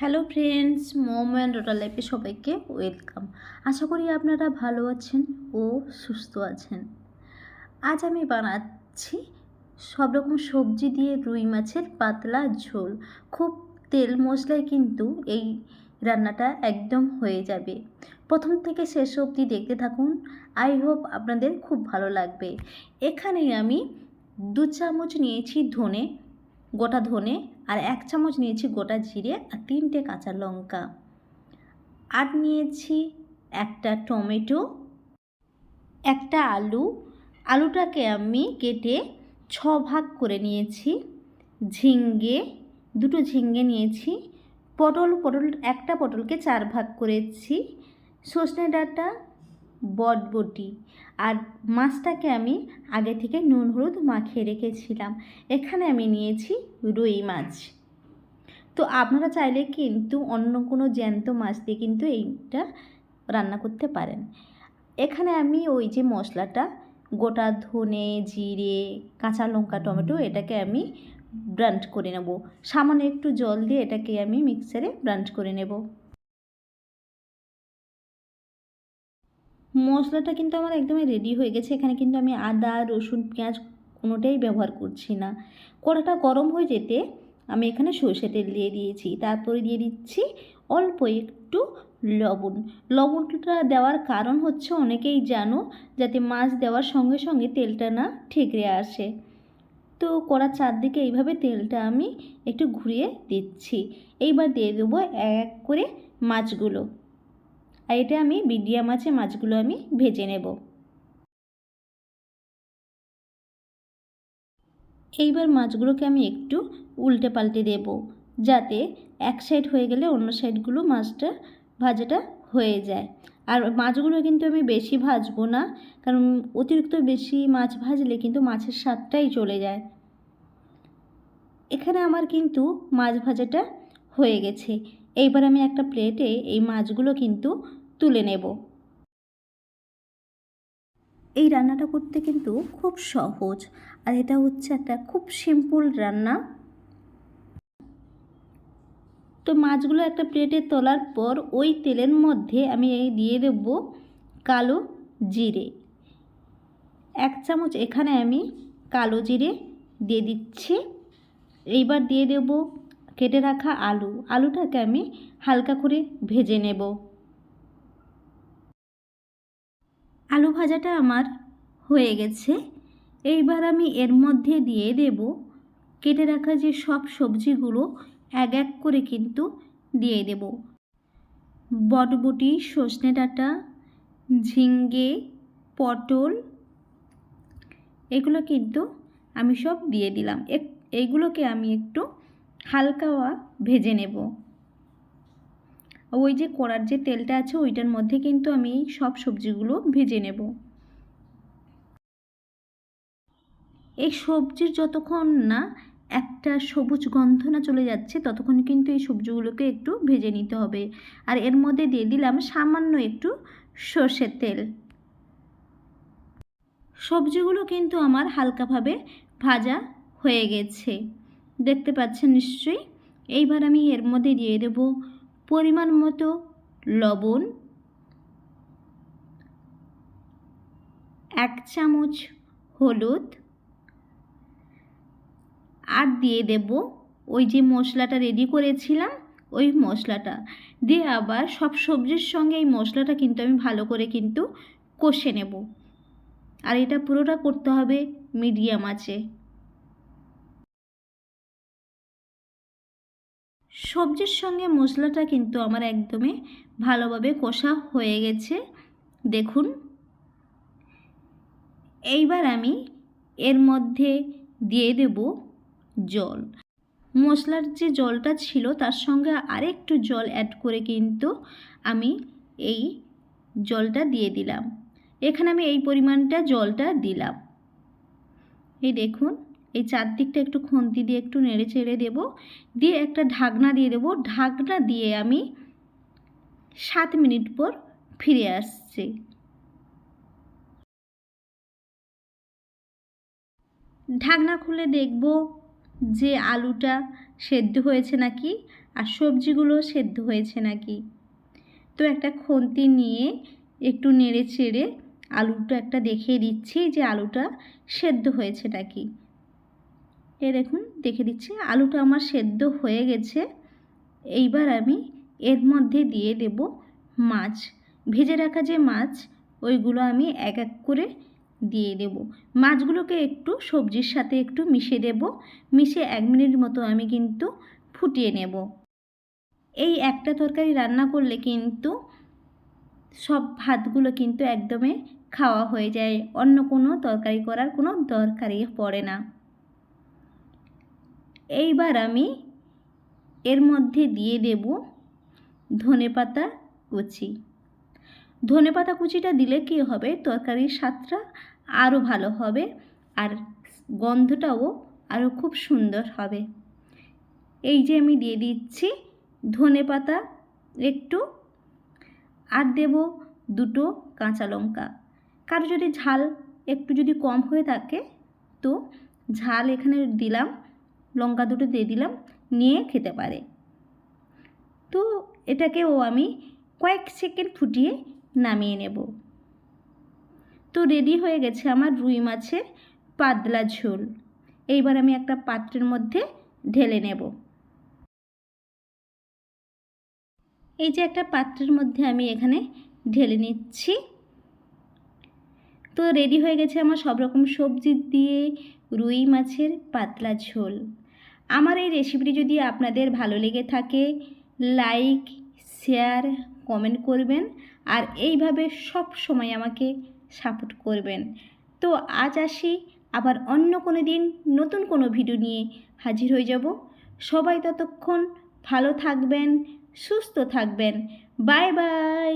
Hello friends মোম and রোটাল লাইফে সবাইকে ওয়েলকাম আশা করি আপনারা ভালো আছেন ও সুস্থ আছেন। আজ আমি বানাচ্ছি সব রকম সবজি দিয়ে রুই মাছের পাতলা ঝোল। খুব তেল মশলায় কিন্তু এই রান্নাটা একদম হয়ে যাবে। প্রথম থেকে শেষ অবধি দেখতে থাকুন। আই হোপ আপনাদের খুব ভালো লাগবে। এখানে আমি দু চামচ নিয়েছি ধনে গোটা ধনে আর এক চামচ নিয়েছি গোটা জিরে আর তিনটে কাঁচা লঙ্কা। আর নিয়েছি একটা টমেটো, একটা আলু। আলুটাকে আমি কেটে ছ ভাগ করে নিয়েছি। ঝিঙ্গে, দুটো ঝিঙ্গে নিয়েছি। পটল পটল, একটা পটলকে চার ভাগ করেছি। সজনে ডাঁটা বটবটি। আর মাছটাকে আমি আগে থেকে নুন, হলুদ মাখিয়ে রেখেছিলাম। এখানে আমি নিয়েছি রুই মাছ। তো আপনারা চাইলে কিন্তু অন্য কোনো জ্যান্ত মাছ দিয়ে কিন্তু এইটা রান্না করতে পারেন। এখানে আমি ওই যে মশলাটা, গোটা ধনে, জিরে, কাঁচা লঙ্কা, টমেটো এটাকে আমি ব্রান্ড করে নেব। সামান্য একটু জল দিয়ে এটাকে আমি মিক্সারে ব্রান্ড করে নেব। মশলাটা কিন্তু আমার একদমই রেডি হয়ে গেছে। এখানে কিন্তু আমি আদা, রসুন, পেঁয়াজ কোনোটাই ব্যবহার করছি না। কড়াটা গরম হয়ে যেতে আমি এখানে সর্ষে তেল দিয়ে দিয়েছি। তারপরে দিয়ে দিচ্ছি অল্প একটু লবণ। লবণটা দেওয়ার কারণ হচ্ছে অনেকেই জানো, যাতে মাছ দেওয়ার সঙ্গে সঙ্গে তেলটা না ঠিকরে আসে। তো কড়ার চারদিকে এইভাবে তেলটা আমি একটু ঘুরিয়ে দিচ্ছি। এইবার দিয়ে দেবো এক করে মাছগুলো। আর এটা আমি বিডিয়া মাছে মাছগুলো আমি ভেজে নেব। এইবার মাছগুলোকে আমি একটু উল্টে পাল্টে দেব, যাতে এক সাইড হয়ে গেলে অন্য সাইডগুলো মাছটা ভাজাটা হয়ে যায়। আর মাছগুলো কিন্তু আমি বেশি ভাজবো না, কারণ অতিরিক্ত বেশি মাছ ভাজলে কিন্তু মাছের স্বাদটাই চলে যায়। এখানে আমার কিন্তু মাছ ভাজাটা হয়ে গেছে। এইবার আমি একটা প্লেটে এই মাছগুলো কিন্তু তুলে নেব। এই রান্নাটা করতে কিন্তু খুব সহজ। আর এটা হচ্ছে একটা খুব সিম্পল রান্না। তো মাছগুলো একটা প্লেটে তোলার পর ওই তেলের মধ্যে আমি এই দিয়ে দেব কালো জিরে। এক চামচ এখানে আমি কালো জিরে দিয়ে দিচ্ছি। এইবার দিয়ে দেব কেটে রাখা আলু। আলুটাকে আমি হালকা করে ভেজে নেব। আলু ভাজাটা আমার হয়ে গেছে। এইবার আমি এর মধ্যে দিয়ে দেব কেটে রাখা যে সব সবজিগুলো এক এক করে কিন্তু দিয়ে দেব। বটবটি সজনে ডাঁটা, ঝিঙ্গে, পটল, এগুলো কিন্তু আমি সব দিয়ে দিলাম। এক এইগুলোকে আমি একটু হালকা ভেজে নেব। ওই যে কড়ার যে তেলটা আছে ওইটার মধ্যে কিন্তু আমি সব সবজিগুলো ভেজে নেব। এই সবজির যতক্ষণ না একটা সবুজ গন্ধ না চলে যাচ্ছে, ততক্ষণ কিন্তু এই সবজিগুলোকে একটু ভেজে নিতে হবে। আর এর মধ্যে দিয়ে দিলাম সামান্য একটু সর্ষের তেল। সবজিগুলো কিন্তু আমার হালকাভাবে ভাজা হয়ে গেছে। দেখতে পাচ্ছেন নিশ্চয়ই? এইবার আমি এর মধ্যে দিয়ে দেব পরিমাণ মতো লবণ, এক চামচ হলুদ, আর দিয়ে দেব ওই যে মশলাটা রেডি করেছিলাম, ওই মশলাটা। দিয়ে আবার সব সবজির সঙ্গে এই মশলাটা কিন্তু আমি ভালো করে কিন্তু কষে নেব। আর এটা পুরোটা করতে হবে মিডিয়াম আছে সবজির সঙ্গে মশলাটা কিন্তু আমার একদমই ভালোভাবে কষা হয়ে গেছে। দেখুন। এইবার আমি এর মধ্যে দিয়ে দেব জল। মশলার যে জলটা ছিল তার সঙ্গে আরেকটু জল অ্যাড করে কিন্তু আমি এই জলটা দিয়ে দিলাম। এখানে আমি এই পরিমাণটা জলটা দিলাম। এই দেখুন। এই চারদিকটা একটু খুন্তি দিয়ে একটু নেড়ে চেড়ে দেবো। দিয়ে একটা ঢাকনা দিয়ে দেবো। ঢাকনা দিয়ে আমি সাত মিনিট পর ফিরে আসছি। ঢাকনা খুলে দেখব যে আলুটা সেদ্ধ হয়েছে নাকি আর সবজিগুলো সেদ্ধ হয়েছে নাকি। তো একটা খুন্তি নিয়ে একটু নেড়ে চেড়ে আলুটা একটা দেখিয়ে দিচ্ছি যে আলুটা সেদ্ধ হয়েছে নাকি। এ দেখুন, দেখে দিচ্ছি। আলুটা আমার সেদ্ধ হয়ে গেছে। এইবার আমি এর মধ্যে দিয়ে দেব মাছ। ভেজে রাখা যে মাছ, ওইগুলো আমি এক এক করে দিয়ে দেব। মাছগুলোকে একটু সবজির সাথে একটু মিশিয়ে দেব। মিশিয়ে এক মিনিট মতো আমি কিন্তু ফুটিয়ে নেব। এই একটা তরকারি রান্না করলে কিন্তু সব ভাতগুলো কিন্তু একদমই খাওয়া হয়ে যায়। অন্য কোনো তরকারি করার কোনো দরকারই পড়ে না। এইবার আমি এর মধ্যে দিয়ে দেব ধনেপাতা কুচি। ধনেপাতা কুচিটা দিলে কী হবে? তরকারির স্বাদটা আরও ভালো হবে আর গন্ধটাও আরও খুব সুন্দর হবে। এই যে আমি দিয়ে দিচ্ছি ধনেপাতা একটু আর দেব দুটো কাঁচা লঙ্কা। কারও যদি ঝাল একটু যদি কম হয়ে থাকে, তো ঝাল এখানে দিলাম। লঙ্কা দুটো দিয়ে দিলাম, নিয়ে খেতে পারে। তো এটাকেও আমি কয়েক সেকেন্ড ফুটিয়ে নামিয়ে নেব। তো রেডি হয়ে গেছে আমার রুই মাছের পাতলা ঝোল। এইবার আমি একটা পাত্রের মধ্যে ঢেলে নেব। এই যে একটা পাত্রের মধ্যে আমি এখানে ঢেলে নিচ্ছি। তো রেডি হয়ে গেছে আমার সব রকম সবজি দিয়ে রুই মাছের পাতলা ঝোল। আমার এই রেসিপিটি যদি আপনাদের ভালো লেগে থাকে লাইক শেয়ার কমেন্ট করবেন আর এইভাবে সব সময় আমাকে সাপোর্ট করবেন। তো আজ আসি, আবার অন্য কোনো দিন নতুন কোনো ভিডিও নিয়ে হাজির হয়ে যাব। সবাই ততক্ষণ ভালো থাকবেন, সুস্থ থাকবেন। Bye bye